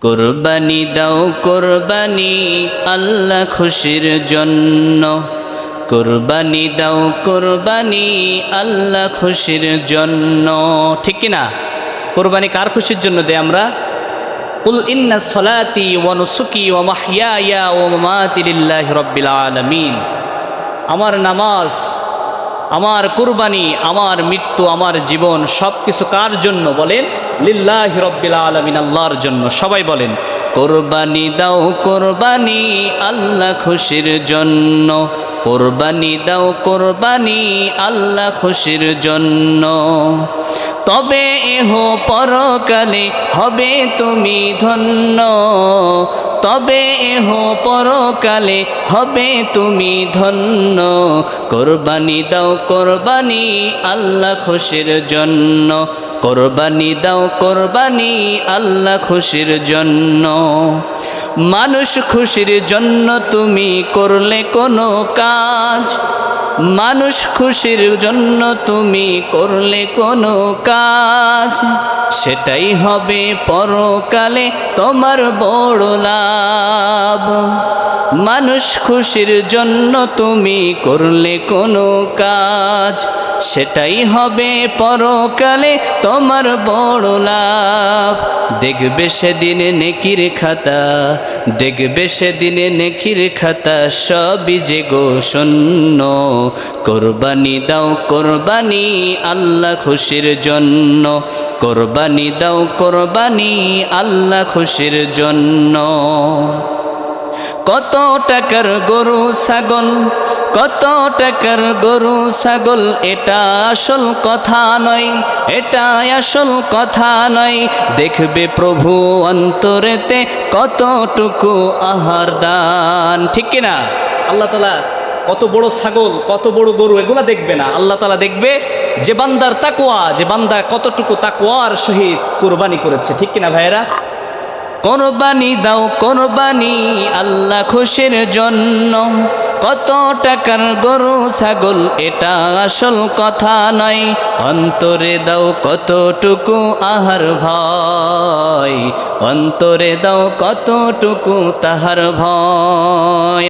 কোরবানি দাও কোরবানি, আল্লাহ খুশির জন্য। কোরবানি দাও কোরবানি, আল্লাহ খুশির জন্য। ঠিক না কোরবানি কার খুশির জন্য দেয় আমরা? কুল ইন্না সলাতি ওয়া নুসুকি ওয়া মাহইয়ায়া ওয়া মামাতি লিল্লাহি রাব্বিল আলামিন। আমার নামাজ আমার কুরবানি, আমার মৃত্যু, আমার জীবন সব কিছু কার জন্য বলেন? লিল্লাহ রব্বিল আলমিন, আল্লাহর জন্য। সবাই বলেন, কোরবানি দাও কোরবানি আল্লাহ খুশির জন্য। কোরবানি দাও কোরবানি আল্লাহ খুশির জন্য। তবে এহ পরকালে হবে তুমি ধন্য। তবে এহ পরকালে হবে তুমি ধন্য। কোরবানি দাও কোরবানি আল্লাহ খুশির জন্য। কোরবানি দাও কোরবানি আল্লাহ খুশির জন্য। মানুষ খুশির জন্য তুমি করলে কোনো কাজ। মানুষ খুশির জন্য তুমি করলে কোনো কাজ, সেটাই হবে পরকালে তোমার বড় লাভ। মানুষ খুশির জন্য তুমি করলে কোনো কাজ সেটাই হবে পরকালে তোমার বড় লাভ। দেখবে সেদিন নেকির খাতা, দেখবে সেদিন নেকির খাতা, সবই যে গো শূন্য। কোরবানি দাও কোরবানি, আল্লাহ খুশির জন্য। কোরবানি দাও কোরবানি, আল্লাহ খুশির জন্য। কত টাকার গরু, ছাগল কত টাকার গরু, ছাগল, এটা আসল কথা নয়, এটা আসল কথা নয়। দেখবে প্রভু অন্তরেতে কতটুকু আহার দান, ঠিক কিনা? আল্লাহ তালা কত বড় ছাগল, কত বড় গরু, এগুলা দেখবে না। আল্লাহ তালা দেখবে যে বান্দার তাকোয়া যে বান্দা কতটুকু তাকোয়ার সহিত কোরবানি করেছে, ঠিক কিনা ভাইয়েরা? কোরবানি দাও, কোরবানি আল্লাহ খুশির জন্য। কত টাকার গরু, ছাগল, এটা আসল কথা নাই অন্তরে দাও কতটুকু আহার ভয়। অন্তরে দাও কতটুকু তাহার ভয়।